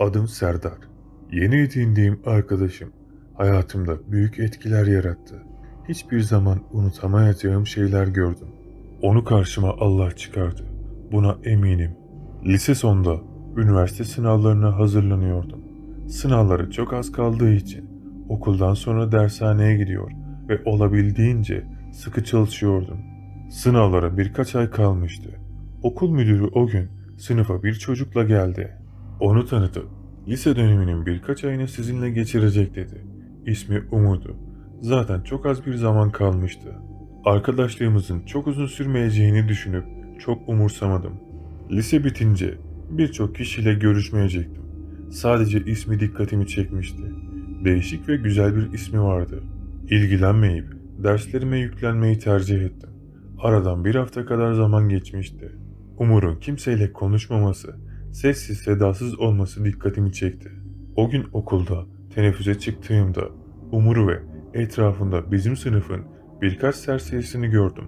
Adım Serdar. Yeni edindiğim arkadaşım hayatımda büyük etkiler yarattı. Hiçbir zaman unutamayacağım şeyler gördüm. Onu karşıma Allah çıkardı. Buna eminim. Lise sonda üniversite sınavlarına hazırlanıyordum. Sınavları çok az kaldığı için okuldan sonra dershaneye gidiyor ve olabildiğince sıkı çalışıyordum. Sınavlara birkaç ay kalmıştı. Okul müdürü o gün sınıfa bir çocukla geldi. Onu tanıtıp lise döneminin birkaç ayını sizinle geçirecek dedi. İsmi Umut'u. Zaten çok az bir zaman kalmıştı. Arkadaşlığımızın çok uzun sürmeyeceğini düşünüp çok umursamadım. Lise bitince birçok kişiyle görüşmeyecektim. Sadece ismi dikkatimi çekmişti. Değişik ve güzel bir ismi vardı. İlgilenmeyip derslerime yüklenmeyi tercih ettim. Aradan bir hafta kadar zaman geçmişti. Umur'un kimseyle konuşmaması, sessiz sedasız olması dikkatimi çekti. O gün okulda teneffüse çıktığımda Umur'u ve etrafında bizim sınıfın birkaç serserisini gördüm.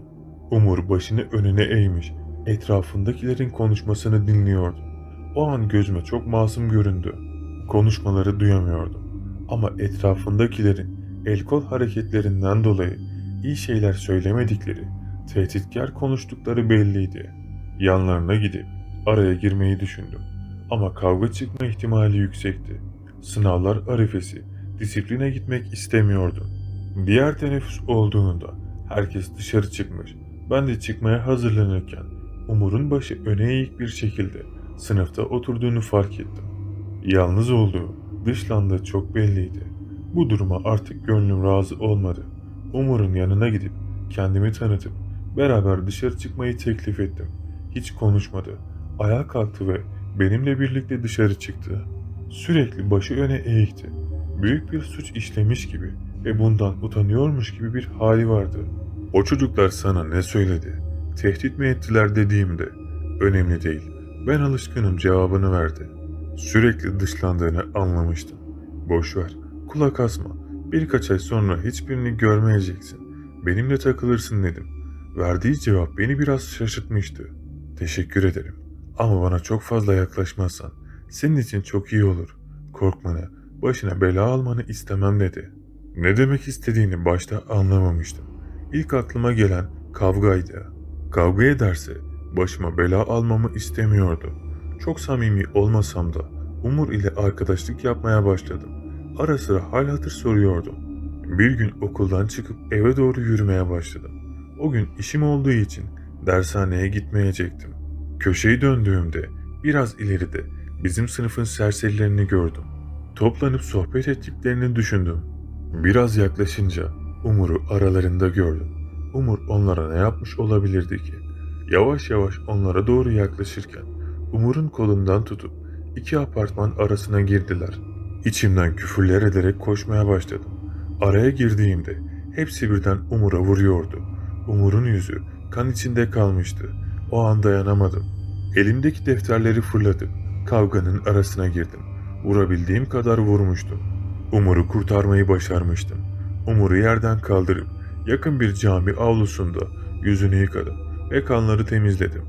Umur başını önüne eğmiş, etrafındakilerin konuşmasını dinliyordu. O an gözüme çok masum göründü. Konuşmaları duyamıyordum. Ama etrafındakilerin el kol hareketlerinden dolayı iyi şeyler söylemedikleri, tehditkar konuştukları belliydi. Yanlarına gidip araya girmeyi düşündüm. Ama kavga çıkma ihtimali yüksekti. Sınavlar arifesi, disipline gitmek istemiyordum. Diğer teneffüs olduğunda herkes dışarı çıkmış. Ben de çıkmaya hazırlanırken Umur'un başı öne eğik bir şekilde sınıfta oturduğunu fark ettim. Yalnız olduğu, dışlandığı çok belliydi. Bu duruma artık gönlüm razı olmadı. Umur'un yanına gidip kendimi tanıtıp beraber dışarı çıkmayı teklif ettim. Hiç konuşmadı. Ayağa kalktı ve benimle birlikte dışarı çıktı. Sürekli başı öne eğikti. Büyük bir suç işlemiş gibi ve bundan utanıyormuş gibi bir hali vardı. O çocuklar sana ne söyledi? Tehdit mi ettiler dediğimde önemli değil. Ben alışkınım cevabını verdi. Sürekli dışlandığını anlamıştım. Boş ver, kulak asma. Birkaç ay sonra hiçbirini görmeyeceksin. Benimle takılırsın dedim. Verdiği cevap beni biraz şaşırtmıştı. Teşekkür ederim. Ama bana çok fazla yaklaşmazsan senin için çok iyi olur. Korkmanı, başına bela almanı istemem dedi. Ne demek istediğini başta anlamamıştım. İlk aklıma gelen kavgaydı. Kavga ederse başıma bela almamı istemiyordu. Çok samimi olmasam da Umur ile arkadaşlık yapmaya başladım. Ara sıra hal hatır soruyordum. Bir gün okuldan çıkıp eve doğru yürümeye başladım. O gün işim olduğu için dershaneye gitmeyecektim. Köşeyi döndüğümde biraz ileride bizim sınıfın serserilerini gördüm. Toplanıp sohbet ettiklerini düşündüm. Biraz yaklaşınca Umur'u aralarında gördüm. Umur onlara ne yapmış olabilirdi ki? Yavaş yavaş onlara doğru yaklaşırken Umur'un kolundan tutup iki apartman arasına girdiler. İçimden küfürler ederek koşmaya başladım. Araya girdiğimde hepsi birden Umur'a vuruyordu. Umur'un yüzü kan içinde kalmıştı. O an dayanamadım. Elimdeki defterleri fırlatıp kavganın arasına girdim. Vurabildiğim kadar vurmuştum. Umur'u kurtarmayı başarmıştım. Umur'u yerden kaldırıp yakın bir cami avlusunda yüzünü yıkadım ve kanları temizledim.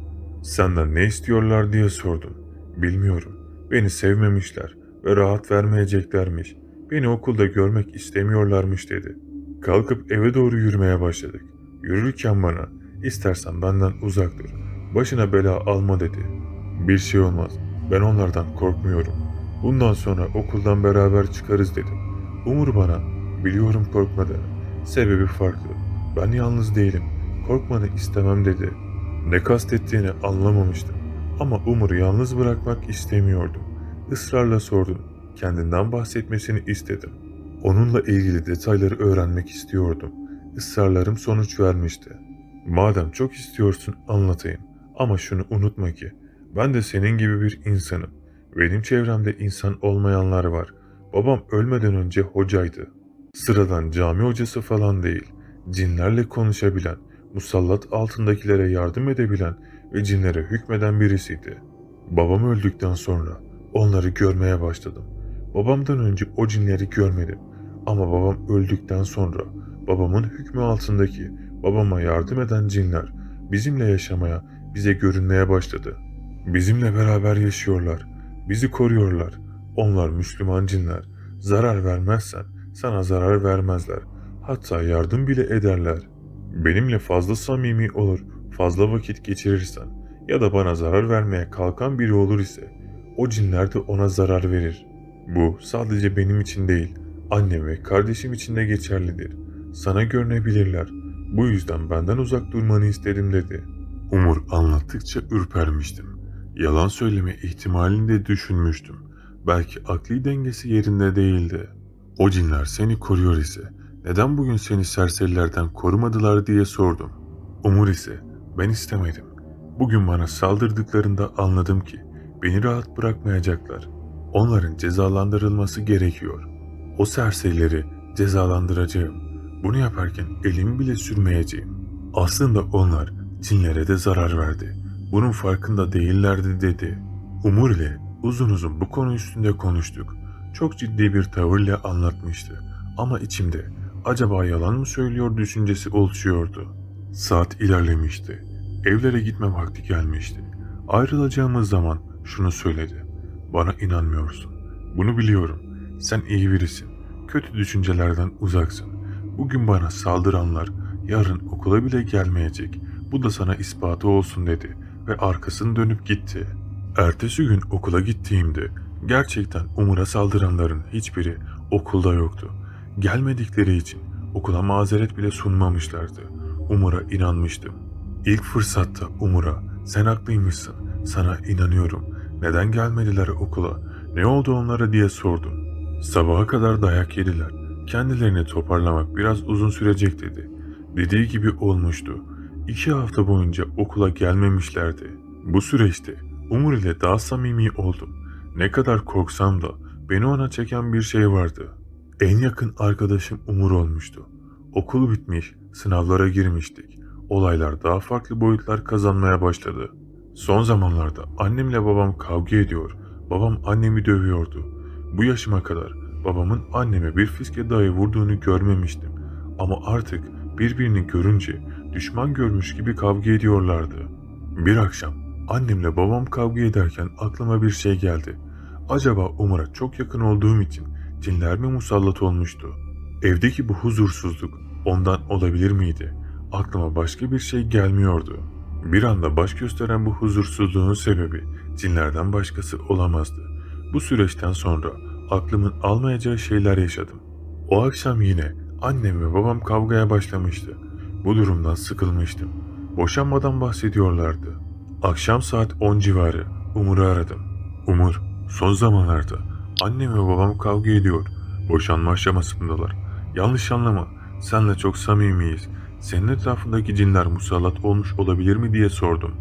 Senden ne istiyorlar diye sordum. Bilmiyorum. Beni sevmemişler ve rahat vermeyeceklermiş. Beni okulda görmek istemiyorlarmış dedi. Kalkıp eve doğru yürümeye başladık. Yürürken bana istersen benden uzak dur. Başına bela alma dedi. Bir şey olmaz. Ben onlardan korkmuyorum. Bundan sonra okuldan beraber çıkarız dedim. Umur bana biliyorum korkmadığını. Sebebi farklı. Ben yalnız değilim. Korkmanı istemem dedi. Ne kastettiğini anlamamıştım. Ama Umur'u yalnız bırakmak istemiyordum. Israrla sordum. Kendinden bahsetmesini istedim. Onunla ilgili detayları öğrenmek istiyordum. Israrlarım sonuç vermişti. Madem çok istiyorsun anlatayım. Ama şunu unutma ki ben de senin gibi bir insanım. Benim çevremde insan olmayanlar var. Babam ölmeden önce hocaydı. Sıradan cami hocası falan değil. Cinlerle konuşabilen, musallat altındakilere yardım edebilen ve cinlere hükmeden birisiydi. Babam öldükten sonra onları görmeye başladım. Babamdan önce o cinleri görmedim. Ama babam öldükten sonra babamın hükmü altındaki babama yardım eden cinler bizimle yaşamaya, bize görünmeye başladı. Bizimle beraber yaşıyorlar. Bizi koruyorlar. Onlar Müslüman cinler. Zarar vermezsen sana zarar vermezler. Hatta yardım bile ederler. Benimle fazla samimi olur, fazla vakit geçirirsen ya da bana zarar vermeye kalkan biri olur ise o cinler de ona zarar verir. Bu sadece benim için değil, annem ve kardeşim için de geçerlidir. Sana görünebilirler. Bu yüzden benden uzak durmanı istedim dedi. Umur anlattıkça ürpermiştim. Yalan söyleme ihtimalini de düşünmüştüm. Belki akli dengesi yerinde değildi. O cinler seni koruyor ise neden bugün seni serserilerden korumadılar diye sordum. Umur ise ben istemedim. Bugün bana saldırdıklarında anladım ki beni rahat bırakmayacaklar. Onların cezalandırılması gerekiyor. O serserileri cezalandıracağım. Bunu yaparken elimi bile sürmeyeceğim. Aslında onlar cinlere de zarar verdi. Bunun farkında değillerdi dedi. Umur ile uzun uzun bu konu üstünde konuştuk. Çok ciddi bir tavırla anlatmıştı. Ama içimde acaba yalan mı söylüyor düşüncesi oluşuyordu. Saat ilerlemişti. Evlere gitme vakti gelmişti. Ayrılacağımız zaman şunu söyledi. Bana inanmıyorsun. Bunu biliyorum. Sen iyi birisin. Kötü düşüncelerden uzaksın. Bugün bana saldıranlar yarın okula bile gelmeyecek. Bu da sana ispatı olsun dedi ve arkasını dönüp gitti. Ertesi gün okula gittiğimde gerçekten Umur'a saldıranların hiçbiri okulda yoktu. Gelmedikleri için okula mazeret bile sunmamışlardı. Umur'a inanmıştım. İlk fırsatta Umur'a sen haklıymışsın sana inanıyorum neden gelmediler okula ne oldu onlara diye sordum. Sabaha kadar dayak yediler. Kendilerini toparlamak biraz uzun sürecek dedi. Dediği gibi olmuştu. İki hafta boyunca okula gelmemişlerdi. Bu süreçte Umur ile daha samimi oldum. Ne kadar korksam da beni ona çeken bir şey vardı. En yakın arkadaşım Umur olmuştu. Okul bitmiş, sınavlara girmiştik. Olaylar daha farklı boyutlar kazanmaya başladı. Son zamanlarda annemle babam kavga ediyor. Babam annemi dövüyordu. Bu yaşıma kadar babamın anneme bir fiske dahi vurduğunu görmemiştim. Ama artık birbirini görünce düşman görmüş gibi kavga ediyorlardı. Bir akşam annemle babam kavga ederken aklıma bir şey geldi. Acaba Umur'a çok yakın olduğum için cinler mi musallat olmuştu? Evdeki bu huzursuzluk ondan olabilir miydi? Aklıma başka bir şey gelmiyordu. Bir anda baş gösteren bu huzursuzluğun sebebi cinlerden başkası olamazdı. Bu süreçten sonra aklımın almayacağı şeyler yaşadım. O akşam yine annem ve babam kavgaya başlamıştı. Bu durumdan sıkılmıştım. Boşanmadan bahsediyorlardı. Akşam saat 10 civarı Umur'u aradım. Umur, son zamanlarda annem ve babam kavga ediyor. Boşanma aşamasındalar. Yanlış anlama, senle çok samimiyiz. Senin etrafındaki cinler musallat olmuş olabilir mi diye sordum.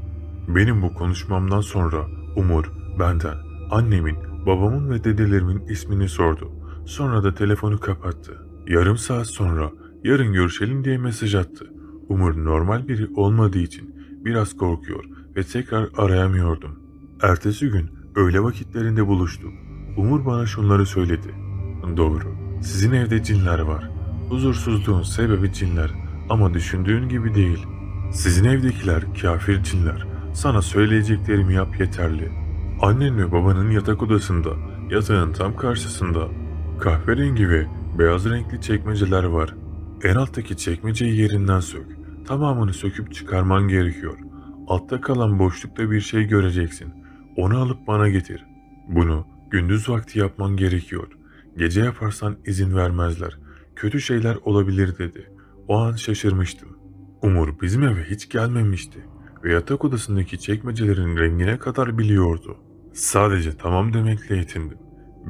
Benim bu konuşmamdan sonra Umur benden, annemin, babamın ve dedelerimin ismini sordu. Sonra da telefonu kapattı. Yarım saat sonra yarın görüşelim diye mesaj attı. Umur normal biri olmadığı için biraz korkuyor ve tekrar arayamıyordum. Ertesi gün öğle vakitlerinde buluştuk. Umur bana şunları söyledi. Doğru, sizin evde cinler var. Huzursuzluğun sebebi cinler ama düşündüğün gibi değil. Sizin evdekiler kafir cinler. Sana söyleyeceklerimi yap yeterli. Annen ve babanın yatak odasında, yatağın tam karşısında kahverengi ve beyaz renkli çekmeceler var. En alttaki çekmeceyi yerinden sök. Tamamını söküp çıkarman gerekiyor. Altta kalan boşlukta bir şey göreceksin. Onu alıp bana getir. Bunu gündüz vakti yapman gerekiyor. Gece yaparsan izin vermezler. Kötü şeyler olabilir dedi. O an şaşırmıştım. Umur bizim eve hiç gelmemişti ve yatak odasındaki çekmecelerin rengine kadar biliyordu. Sadece tamam demekle yetindim.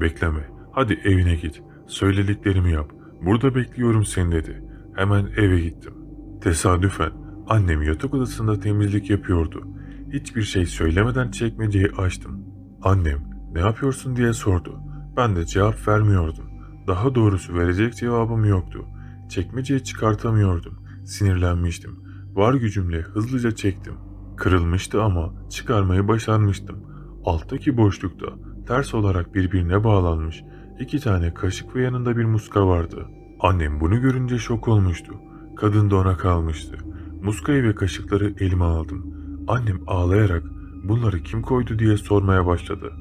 Bekleme, hadi evine git, söylediklerimi yap, burada bekliyorum seni dedi. Hemen eve gittim. Tesadüfen annem yatak odasında temizlik yapıyordu. Hiçbir şey söylemeden çekmeceyi açtım. Annem ne yapıyorsun diye sordu. Ben de cevap vermiyordum. Daha doğrusu verecek cevabım yoktu. Çekmeceyi çıkartamıyordum. Sinirlenmiştim. Var gücümle hızlıca çektim. Kırılmıştı ama çıkarmayı başarmıştım. Alttaki boşlukta ters olarak birbirine bağlanmış iki tane kaşık ve yanında bir muska vardı. Annem bunu görünce şok olmuştu. Kadın da ona kalmıştı. Muskayı ve kaşıkları elime aldım. Annem ağlayarak bunları kim koydu diye sormaya başladı.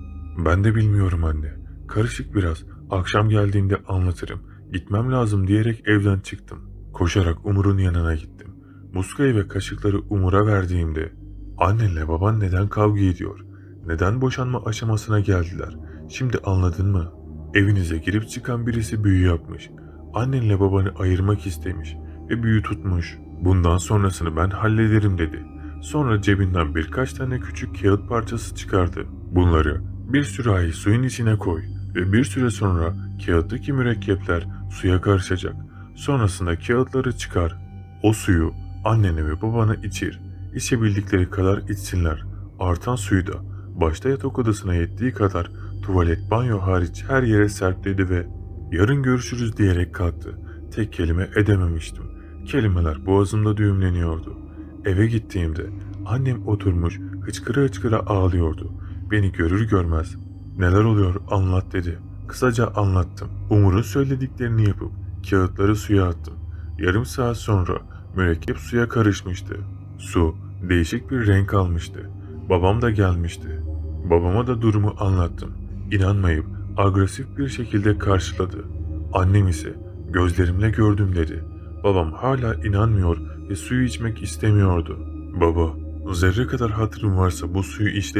Ben de bilmiyorum anne. Karışık biraz. Akşam geldiğinde anlatırım. Gitmem lazım diyerek evden çıktım. Koşarak Umur'un yanına gittim. Muskayı ve kaşıkları Umur'a verdiğimde annenle baban neden kavga ediyor? Neden boşanma aşamasına geldiler? Şimdi anladın mı? Evinize girip çıkan birisi büyü yapmış. Annenle babanı ayırmak istemiş ve büyü tutmuş. Bundan sonrasını ben hallederim dedi. Sonra cebinden birkaç tane küçük kağıt parçası çıkardı. Bunları bir sürahi suyun içine koy ve bir süre sonra kağıttaki mürekkepler suya karışacak. Sonrasında kağıtları çıkar. O suyu annene ve babana içir. İçebildikleri kadar içsinler. Artan suyu da başta yatak odasına yettiği kadar tuvalet, banyo hariç her yere serpledi ve yarın görüşürüz diyerek kalktı. Tek kelime edememiştim. Kelimeler boğazımda düğümleniyordu. Eve gittiğimde annem oturmuş hıçkıra hıçkıra ağlıyordu. Beni görür görmez neler oluyor anlat dedi. Kısaca anlattım. Umur'un söylediklerini yapıp kağıtları suya attım. Yarım saat sonra mürekkep suya karışmıştı. Su değişik bir renk almıştı. Babam da gelmişti. Babama da durumu anlattım. İnanmayıp agresif bir şekilde karşıladı. Annem ise gözlerimle gördüm dedi. Babam hala inanmıyor ve suyu içmek istemiyordu. Baba, zerre kadar hatırım varsa bu suyu iç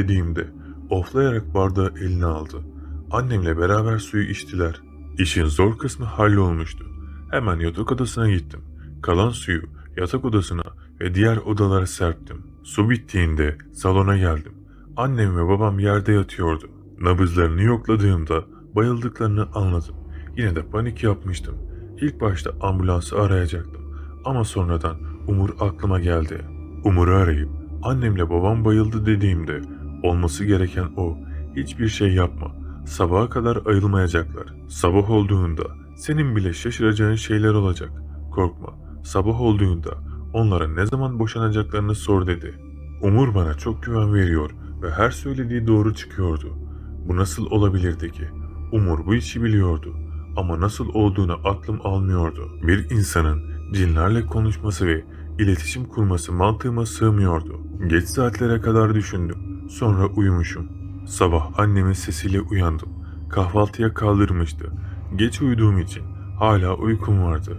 oflayarak bardağı eline aldı. Annemle beraber suyu içtiler. İşin zor kısmı hallolmuştu. Hemen yatak odasına gittim. Kalan suyu yatak odasına ve diğer odalara serptim. Su bittiğinde salona geldim. Annem ve babam yerde yatıyordu. Nabızlarını yokladığımda bayıldıklarını anladım. Yine de panik yapmıştım. İlk başta ambulansı arayacaktım. Ama sonradan Umur aklıma geldi. Umur'u arayıp annemle babam bayıldı dediğimde olması gereken o. Hiçbir şey yapma. Sabaha kadar ayılmayacaklar. Sabah olduğunda senin bile şaşıracağın şeyler olacak. Korkma. Sabah olduğunda onlara ne zaman boşanacaklarını sor dedi. Umur bana çok güven veriyor ve her söylediği doğru çıkıyordu. Bu nasıl olabilirdi ki? Umur bu işi biliyordu ama nasıl olduğunu aklım almıyordu. Bir insanın cinlerle konuşması ve iletişim kurması mantığıma sığmıyordu. Geç saatlere kadar düşündüm. Sonra uyumuşum. Sabah annemin sesiyle uyandım. Kahvaltıya kaldırmıştı. Geç uyuduğum için hala uykum vardı.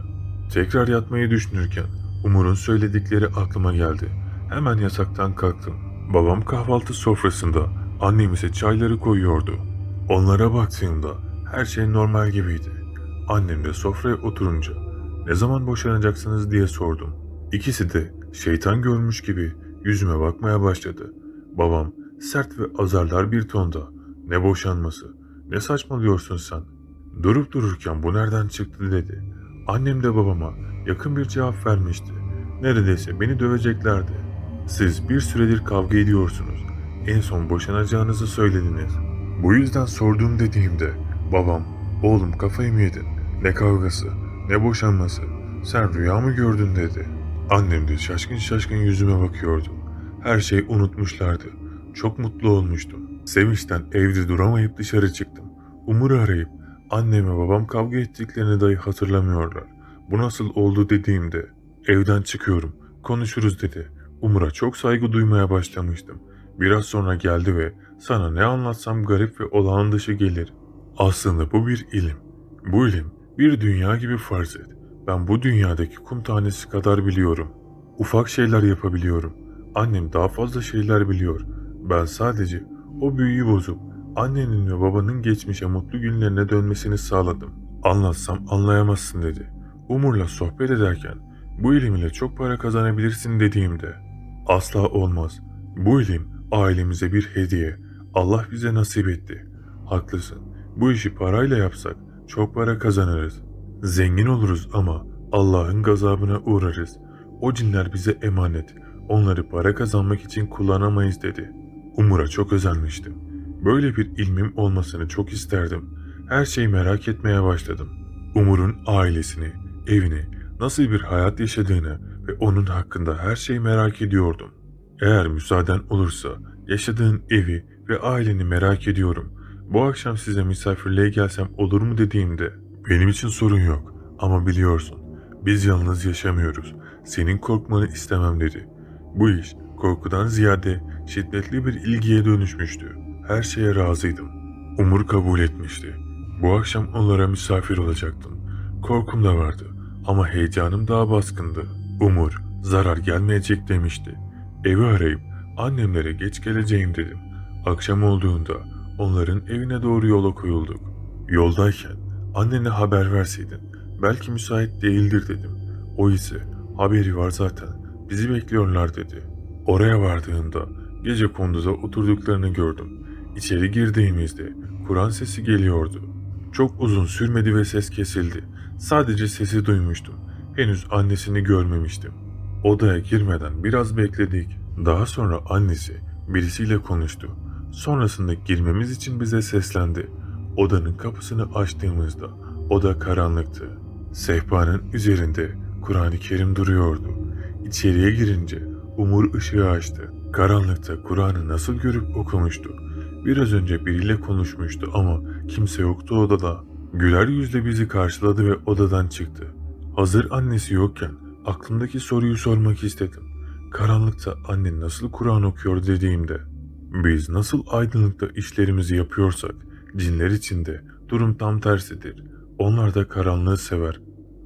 Tekrar yatmayı düşünürken Umur'un söyledikleri aklıma geldi. Hemen yataktan kalktım. Babam kahvaltı sofrasında, annem ise çayları koyuyordu. Onlara baktığımda her şey normal gibiydi. Annem de sofraya oturunca ne zaman boşanacaksınız diye sordum. İkisi de şeytan görmüş gibi yüzüme bakmaya başladı. Babam sert ve azarlar bir tonda. Ne boşanması, ne saçmalıyorsun sen? Durup dururken bu nereden çıktı dedi. Annem de babama yakın bir cevap vermişti. Neredeyse beni döveceklerdi. Siz bir süredir kavga ediyorsunuz. En son boşanacağınızı söylediniz. Bu yüzden sordum dediğimde babam oğlum kafayı mı yedin? Ne kavgası, ne boşanması. Sen rüya mı gördün dedi. Annem de şaşkın şaşkın yüzüme bakıyordu. Her şeyi unutmuşlardı. Çok mutlu olmuştum. Sevinçten evde duramayıp dışarı çıktım. Umur'u arayıp anneme babam kavga ettiklerini dahi hatırlamıyorlar. Bu nasıl oldu dediğimde evden çıkıyorum konuşuruz dedi. Umur'a çok saygı duymaya başlamıştım. Biraz sonra geldi ve sana ne anlatsam garip ve olağan dışı gelir. Aslında bu bir ilim. Bu ilim bir dünya gibi farz et. Ben bu dünyadaki kum tanesi kadar biliyorum. Ufak şeyler yapabiliyorum. Annem daha fazla şeyler biliyor. Ben sadece o büyüyü bozup annenin ve babanın geçmişe mutlu günlerine dönmesini sağladım. Anlatsam anlayamazsın dedi. Umur'la sohbet ederken bu ilim ile çok para kazanabilirsin dediğimde asla olmaz. Bu ilim ailemize bir hediye. Allah bize nasip etti. Haklısın. Bu işi parayla yapsak çok para kazanırız. Zengin oluruz ama Allah'ın gazabına uğrarız. O cinler bize emanet. Onları para kazanmak için kullanamayız dedi. Umur'a çok özenmiştim. Böyle bir ilmim olmasını çok isterdim. Her şeyi merak etmeye başladım. Umur'un ailesini, evini, nasıl bir hayat yaşadığını ve onun hakkında her şeyi merak ediyordum. Eğer müsaaden olursa yaşadığın evi ve aileni merak ediyorum. Bu akşam size misafirliğe gelsem olur mu dediğimde benim için sorun yok ama biliyorsun biz yalnız yaşamıyoruz. Senin korkmanı istemem dedi. Bu iş korkudan ziyade şiddetli bir ilgiye dönüşmüştü. Her şeye razıydım. Umur kabul etmişti. Bu akşam onlara misafir olacaktım. Korkum da vardı ama heyecanım daha baskındı. Umur zarar gelmeyecek demişti. Evi arayıp annemlere geç geleceğim dedim. Akşam olduğunda onların evine doğru yola koyulduk. Yoldayken annene haber verseydin belki müsait değildir dedim. O ise haberi var zaten bizi bekliyorlar dedi. Oraya vardığımda gece konduza oturduklarını gördüm. İçeri girdiğimizde Kur'an sesi geliyordu. Çok uzun sürmedi ve ses kesildi. Sadece sesi duymuştum. Henüz annesini görmemiştim. Odaya girmeden biraz bekledik. Daha sonra annesi birisiyle konuştu. Sonrasında girmemiz için bize seslendi. Odanın kapısını açtığımızda oda karanlıktı. Sehpanın üzerinde Kur'an-ı Kerim duruyordu. İçeriye girince Umur ışığı açtı. Karanlıkta Kur'an'ı nasıl görüp okumuştu. Biraz önce biriyle konuşmuştu ama kimse yoktu odada. Güler yüzle bizi karşıladı ve odadan çıktı. Hazır annesi yokken aklımdaki soruyu sormak istedim. Karanlıkta anne nasıl Kur'an okuyor dediğimde biz nasıl aydınlıkta işlerimizi yapıyorsak cinler için de durum tam tersidir. Onlar da karanlığı sever.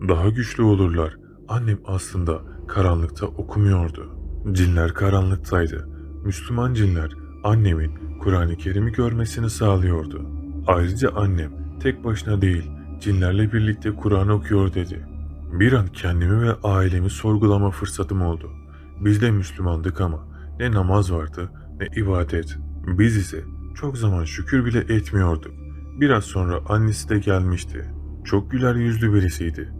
Daha güçlü olurlar. Annem aslında karanlıkta okumuyordu. Cinler karanlıktaydı. Müslüman cinler annemin Kur'an-ı Kerim'i görmesini sağlıyordu. Ayrıca annem tek başına değil cinlerle birlikte Kur'an okuyor dedi. Bir an kendimi ve ailemi sorgulama fırsatım oldu. Biz de Müslümandık ama ne namaz vardı ne ibadet. Biz ise çok zaman şükür bile etmiyorduk. Biraz sonra annesi de gelmişti. Çok güler yüzlü birisiydi.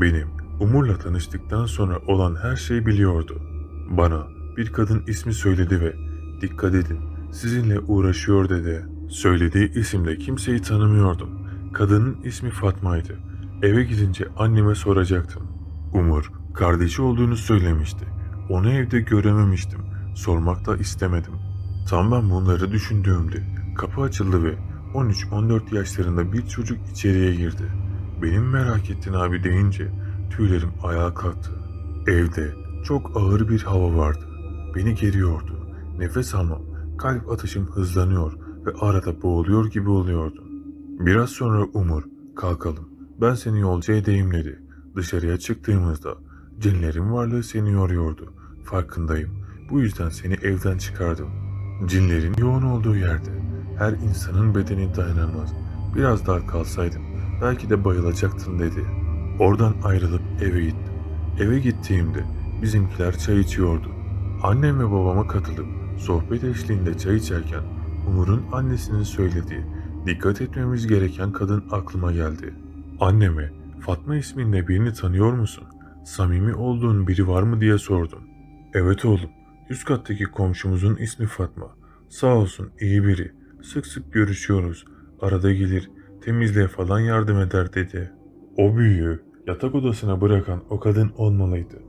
Benim Umur'la tanıştıktan sonra olan her şeyi biliyordu. Bana bir kadın ismi söyledi ve dikkat edin sizinle uğraşıyor dedi. Söylediği isimle kimseyi tanımıyordum. Kadının ismi Fatma'ydı. Eve gidince anneme soracaktım. Umur kardeşi olduğunu söylemişti. Onu evde görememiştim. Sormak da istemedim. Tam ben bunları düşündüğümde kapı açıldı ve 13-14 yaşlarında bir çocuk içeriye girdi. Benim merak ettin abi deyince tüylerim ayağa kalktı. Evde çok ağır bir hava vardı. Beni geriyordu. Nefes almam, kalp atışım hızlanıyor ve arada boğuluyor gibi oluyordu. Biraz sonra Umur, kalkalım, ben seni yolcu edeyim dedi. Dışarıya çıktığımızda cinlerin varlığı seni yoruyordu. Farkındayım. Bu yüzden seni evden çıkardım. Cinlerin yoğun olduğu yerde her insanın bedeni dayanamaz. Biraz daha kalsaydın belki de bayılacaktın dedi. Oradan ayrılıp eve gittim. Eve gittiğimde bizimkiler çay içiyordu. Annem ve babama katılıp sohbet eşliğinde çay içerken Umur'un annesinin söylediği dikkat etmemiz gereken kadın aklıma geldi. Anneme Fatma isminde birini tanıyor musun? Samimi olduğun biri var mı diye sordum. Evet oğlum. Üst kattaki komşumuzun ismi Fatma. Sağ olsun iyi biri. Sık sık görüşüyoruz. Arada gelir temizliğe falan yardım eder dedi. O büyüğü yatak odasına bırakan o kadın olmalıydı.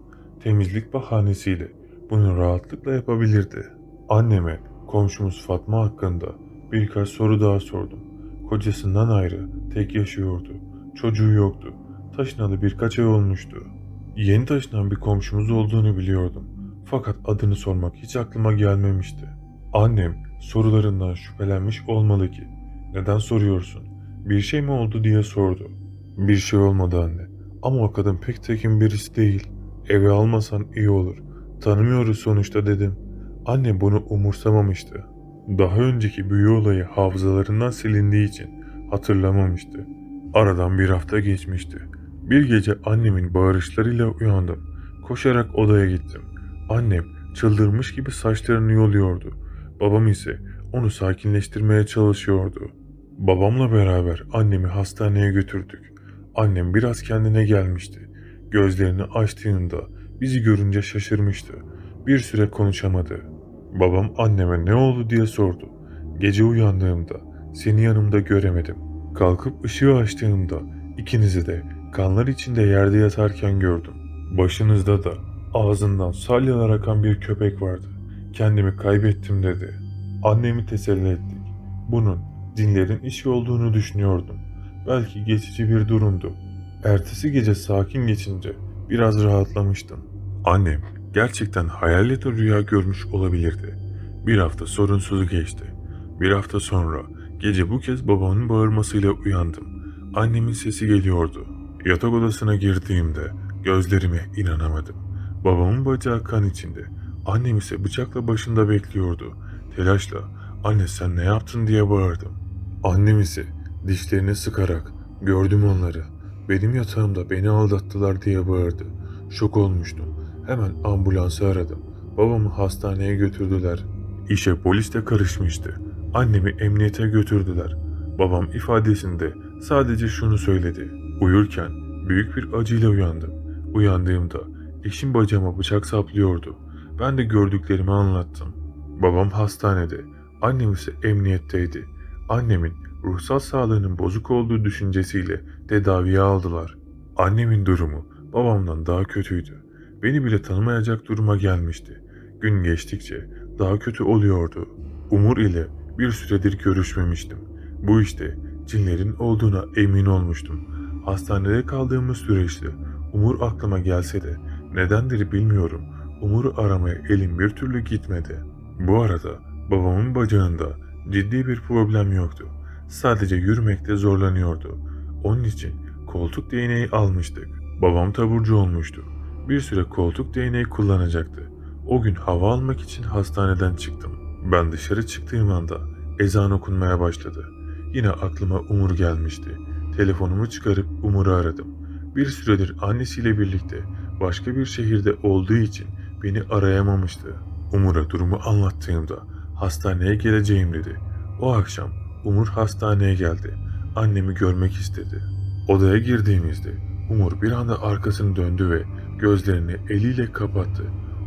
Temizlik bahanesiyle bunu rahatlıkla yapabilirdi. Anneme komşumuz Fatma hakkında birkaç soru daha sordum. Kocasından ayrı, tek yaşıyordu. Çocuğu yoktu. Taşınalı birkaç ay olmuştu. Yeni taşınan bir komşumuz olduğunu biliyordum. Fakat adını sormak hiç aklıma gelmemişti. Annem sorularından şüphelenmiş olmalı ki. Neden soruyorsun? Bir şey mi oldu diye sordu. Bir şey olmadı anne. Ama o kadın pek tekin birisi değil. Eve almasan iyi olur. Tanımıyoruz sonuçta dedim. Anne bunu umursamamıştı. Daha önceki büyü olayı hafızalarından silindiği için hatırlamamıştı. Aradan bir hafta geçmişti. Bir gece annemin bağırışlarıyla uyandım. Koşarak odaya gittim. Annem çıldırmış gibi saçlarını yoluyordu. Babam ise onu sakinleştirmeye çalışıyordu. Babamla beraber annemi hastaneye götürdük. Annem biraz kendine gelmişti. Gözlerini açtığında bizi görünce şaşırmıştı. Bir süre konuşamadı. Babam anneme ne oldu diye sordu. Gece uyandığımda seni yanımda göremedim. Kalkıp ışığı açtığımda ikinizi de kanlar içinde yerde yatarken gördüm. Başınızda da ağzından salyalar akan bir köpek vardı. Kendimi kaybettim dedi. Annemi teselli ettik. Bunun dinlerin işi olduğunu düşünüyordum. Belki geçici bir durumdu. Ertesi gece sakin geçince biraz rahatlamıştım. Annem gerçekten hayal ya da rüya görmüş olabilirdi. Bir hafta sorunsuz geçti. Bir hafta sonra Gece bu kez babamın bağırmasıyla uyandım. Annemin sesi geliyordu. Yatak odasına girdiğimde gözlerime inanamadım. Babamın bacağı kan içinde. Annem ise bıçakla başında bekliyordu. Telaşla anne sen ne yaptın diye bağırdım. Annem ise dişlerini sıkarak gördüm onları. Benim yatağımda beni aldattılar diye bağırdı. Şok olmuştum. Hemen ambulansı aradım. Babamı hastaneye götürdüler. İşe polis de karışmıştı. Annemi emniyete götürdüler. Babam ifadesinde sadece şunu söyledi. Uyurken büyük bir acıyla uyandım. Uyandığımda eşim bacağıma bıçak saplıyordu. Ben de gördüklerimi anlattım. Babam hastanede, annem ise emniyetteydi. Annemin ruhsal sağlığının bozuk olduğu düşüncesiyle tedaviye aldılar. Annemin durumu babamdan daha kötüydü. Beni bile tanımayacak duruma gelmişti. Gün geçtikçe daha kötü oluyordu. Umur ile bir süredir görüşmemiştim. Bu işte cinlerin olduğuna emin olmuştum. Hastanede kaldığımız süreçte Umur aklıma gelse de nedendir bilmiyorum. Umur'u aramaya elim bir türlü gitmedi. Bu arada babamın bacağında ciddi bir problem yoktu. Sadece yürümekte zorlanıyordu. Onun için koltuk değneği almıştık. Babam taburcu olmuştu. Bir süre koltuk değneği kullanacaktı. O gün hava almak için hastaneden çıktım. Ben dışarı çıktığım anda ezan okunmaya başladı. Yine aklıma Umur gelmişti. Telefonumu çıkarıp Umur'u aradım. Bir süredir annesiyle birlikte başka bir şehirde olduğu için beni arayamamıştı. Umur'a durumu anlattığımda hastaneye geleceğim dedi. O akşam Umur hastaneye geldi. Annemi görmek istedi. Odaya girdiğimizde Umur bir anda arkasını döndü ve gözlerini eliyle kapattı.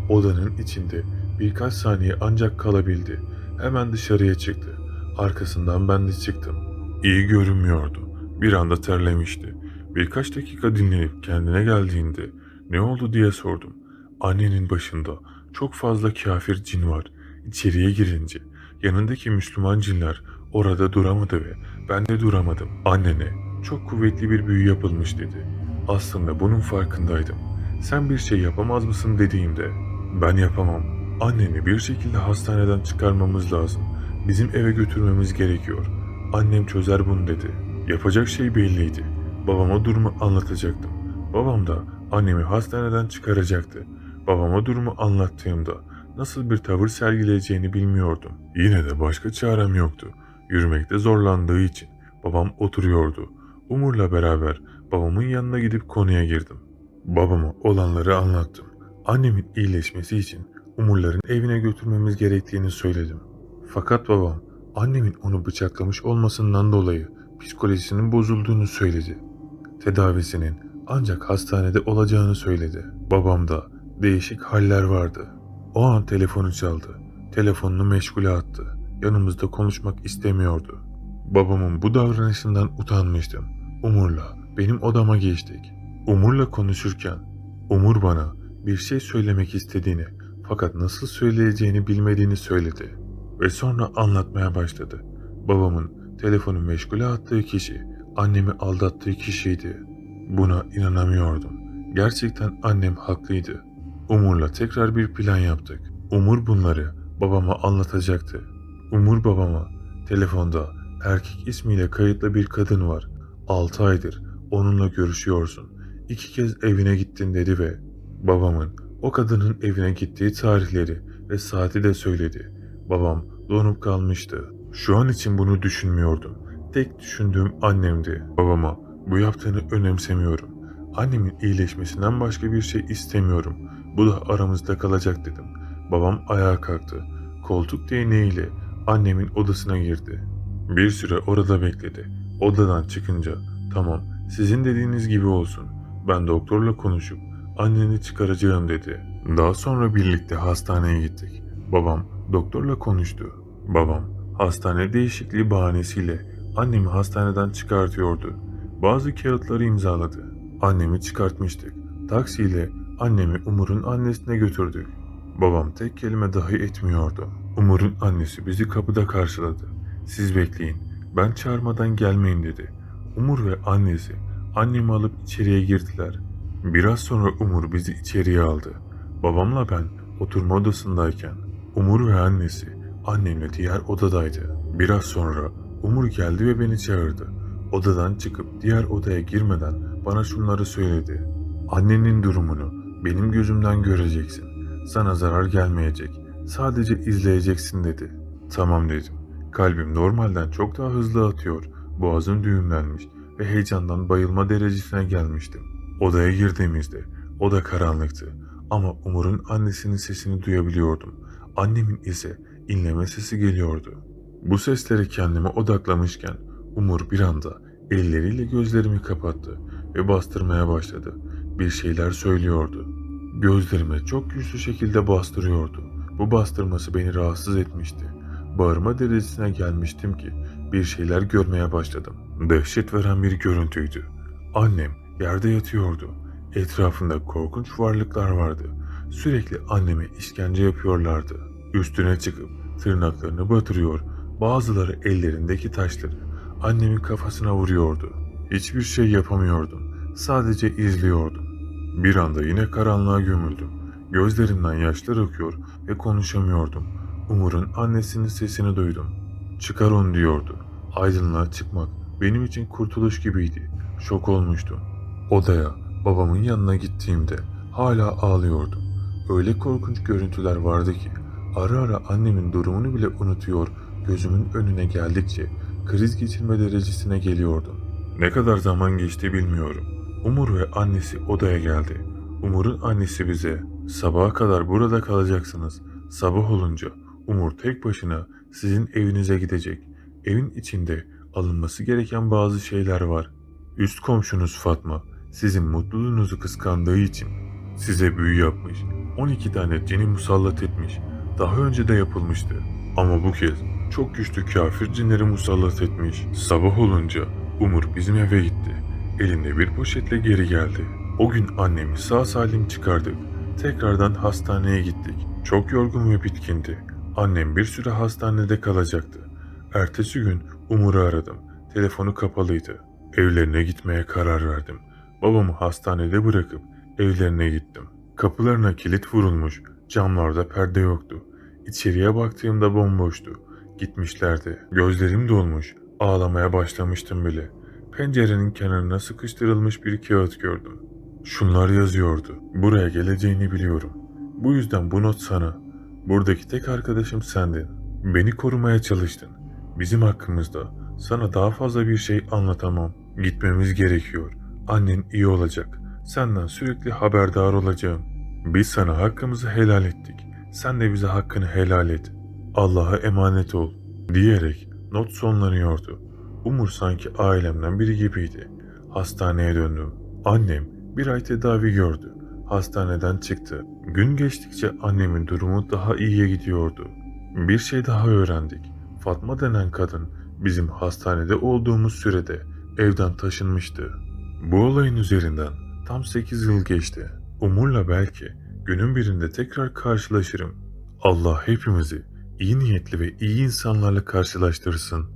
Odanın içinde birkaç saniye ancak kalabildi. Hemen dışarıya çıktı. Arkasından ben de çıktım. İyi görünmüyordu. Bir anda terlemişti. Birkaç dakika dinlenip kendine geldiğinde ne oldu diye sordum. Annenin başında çok fazla kafir cin var. İçeriye girince yanındaki Müslüman cinler orada duramadı ve ben de duramadım. Annene çok kuvvetli bir büyü yapılmış dedi. Aslında bunun farkındaydım. Sen bir şey yapamaz mısın dediğimde ben yapamam. Annemi bir şekilde hastaneden çıkarmamız lazım. Bizim eve götürmemiz gerekiyor. Annem çözer bunu dedi. Yapacak şey belliydi. Babama durumu anlatacaktım. Babam da annemi hastaneden çıkaracaktı. Babama durumu anlattığımda nasıl bir tavır sergileyeceğini bilmiyordum. Yine de başka çarem yoktu. Yürümekte zorlandığı için babam oturuyordu. Umur'la beraber babamın yanına gidip konuya girdim. Babama olanları anlattım. Annemin iyileşmesi için Umurların evine götürmemiz gerektiğini söyledim. Fakat babam annemin onu bıçaklamış olmasından dolayı psikolojisinin bozulduğunu söyledi. Tedavisinin ancak hastanede olacağını söyledi. Babamda değişik haller vardı. O an telefonu çaldı. Telefonunu meşgule attı. Yanımızda konuşmak istemiyordu. Babamın bu davranışından utanmıştım. Umur'la benim odama geçtik. Umur'la konuşurken Umur bana bir şey söylemek istediğini fakat nasıl söyleyeceğini bilmediğini söyledi ve sonra anlatmaya başladı. Babamın telefonu meşgule attığı kişi annemi aldattığı kişiydi. Buna inanamıyordum. Gerçekten annem haklıydı. Umur'la tekrar bir plan yaptık. Umur bunları babama anlatacaktı. Umur babama telefonda erkek ismiyle kayıtlı bir kadın var. 6 aydır onunla görüşüyorsun. İki kez evine gittin dedi ve babamın o kadının evine gittiği tarihleri ve saati de söyledi. Babam donup kalmıştı. Şu an için bunu düşünmüyordum. Tek düşündüğüm annemdi. Babama bu yaptığını önemsemiyorum. Annemin iyileşmesinden başka bir şey istemiyorum. Bu da aramızda kalacak dedim. Babam ayağa kalktı. Koltuk değneğiyle annemin odasına girdi. Bir süre orada bekledi. Odadan çıkınca tamam sizin dediğiniz gibi olsun. Ben doktorla konuşup anneni çıkaracağım dedi. Daha sonra birlikte hastaneye gittik. Babam doktorla konuştu. Babam hastane değişikliği bahanesiyle annemi hastaneden çıkartıyordu. Bazı kağıtları imzaladı. Annemi çıkartmıştık. Taksiyle annemi Umur'un annesine götürdük. Babam tek kelime dahi etmiyordu. Umur'un annesi bizi kapıda karşıladı. Siz bekleyin, ben çağırmadan gelmeyin dedi. Umur ve annesi annemi alıp içeriye girdiler. Biraz sonra Umur bizi içeriye aldı. Babamla ben oturma odasındayken Umur ve annesi annemle diğer odadaydı. Biraz sonra Umur geldi ve beni çağırdı. Odadan çıkıp diğer odaya girmeden bana şunları söyledi. Annenin durumunu benim gözümden göreceksin. Sana zarar gelmeyecek. Sadece izleyeceksin dedi. Tamam dedim. Kalbim normalden çok daha hızlı atıyor. Boğazım düğümlenmiş ve heyecandan bayılma derecesine gelmiştim. Odaya girdiğimizde oda karanlıktı ama Umur'un annesinin sesini duyabiliyordum. Annemin ise inleme sesi geliyordu. Bu seslere kendime odaklamışken Umur bir anda elleriyle gözlerimi kapattı ve bastırmaya başladı. Bir şeyler söylüyordu. Gözlerime çok güçlü şekilde bastırıyordu. Bu bastırması beni rahatsız etmişti. Bağırma derecesine gelmiştim ki bir şeyler görmeye başladım. Dehşet veren bir görüntüydü. Annem yerde yatıyordu. Etrafında korkunç varlıklar vardı. Sürekli anneme işkence yapıyorlardı. Üstüne çıkıp tırnaklarını batırıyor, bazıları ellerindeki taşları annemin kafasına vuruyordu. Hiçbir şey yapamıyordum. Sadece izliyordum. Bir anda yine karanlığa gömüldüm. Gözlerimden yaşlar akıyor ve konuşamıyordum. Umur'un annesinin sesini duydum. Çıkar onu diyordu. Aydınlığa çıkmak benim için kurtuluş gibiydi. Şok olmuştum. Odaya babamın yanına gittiğimde hala ağlıyordum. Öyle korkunç görüntüler vardı ki ara ara annemin durumunu bile unutuyor, gözümün önüne geldikçe kriz geçirme derecesine geliyordum. Ne kadar zaman geçti bilmiyorum. Umur ve annesi odaya geldi. Umur'un annesi bize sabaha kadar burada kalacaksınız. Sabah olunca Umur tek başına sizin evinize gidecek. Evin içinde alınması gereken bazı şeyler var. Üst komşunuz Fatma sizin mutluluğunuzu kıskandığı için size büyü yapmış. 12 tane cini musallat etmiş. Daha önce de yapılmıştı. Ama bu kez çok güçlü kafir cinleri musallat etmiş. Sabah olunca Umur bizim eve gitti. Elinde bir poşetle geri geldi. O gün annemi sağ salim çıkardık. Tekrardan hastaneye gittik. Çok yorgun ve bitkindi. Annem bir süre hastanede kalacaktı. Ertesi gün Umur'u aradım. Telefonu kapalıydı. Evlerine gitmeye karar verdim. Babamı hastanede bırakıp evlerine gittim. Kapılarına kilit vurulmuş, camlarda perde yoktu. İçeriye baktığımda bomboştu. Gitmişlerdi. Gözlerim dolmuş, ağlamaya başlamıştım bile. Pencerenin kenarına sıkıştırılmış bir kağıt gördüm. Şunlar yazıyordu. Buraya geleceğini biliyorum. Bu yüzden bu not sana. Buradaki tek arkadaşım sendin. Beni korumaya çalıştın. Bizim hakkımızda sana daha fazla bir şey anlatamam. Gitmemiz gerekiyor. Annen iyi olacak. Senden sürekli haberdar olacağım. Biz sana hakkımızı helal ettik. Sen de bize hakkını helal et. Allah'a emanet ol. Diyerek not sonlanıyordu. Umur sanki ailemden biri gibiydi. Hastaneye döndüm. Annem bir ay tedavi gördü. Hastaneden çıktı. Gün geçtikçe annemin durumu daha iyiye gidiyordu. Bir şey daha öğrendik. Fatma denen kadın bizim hastanede olduğumuz sürede evden taşınmıştı. Bu olayın üzerinden tam 8 yıl geçti. Umur'la belki günün birinde tekrar karşılaşırım. Allah hepimizi iyi niyetli ve iyi insanlarla karşılaştırsın.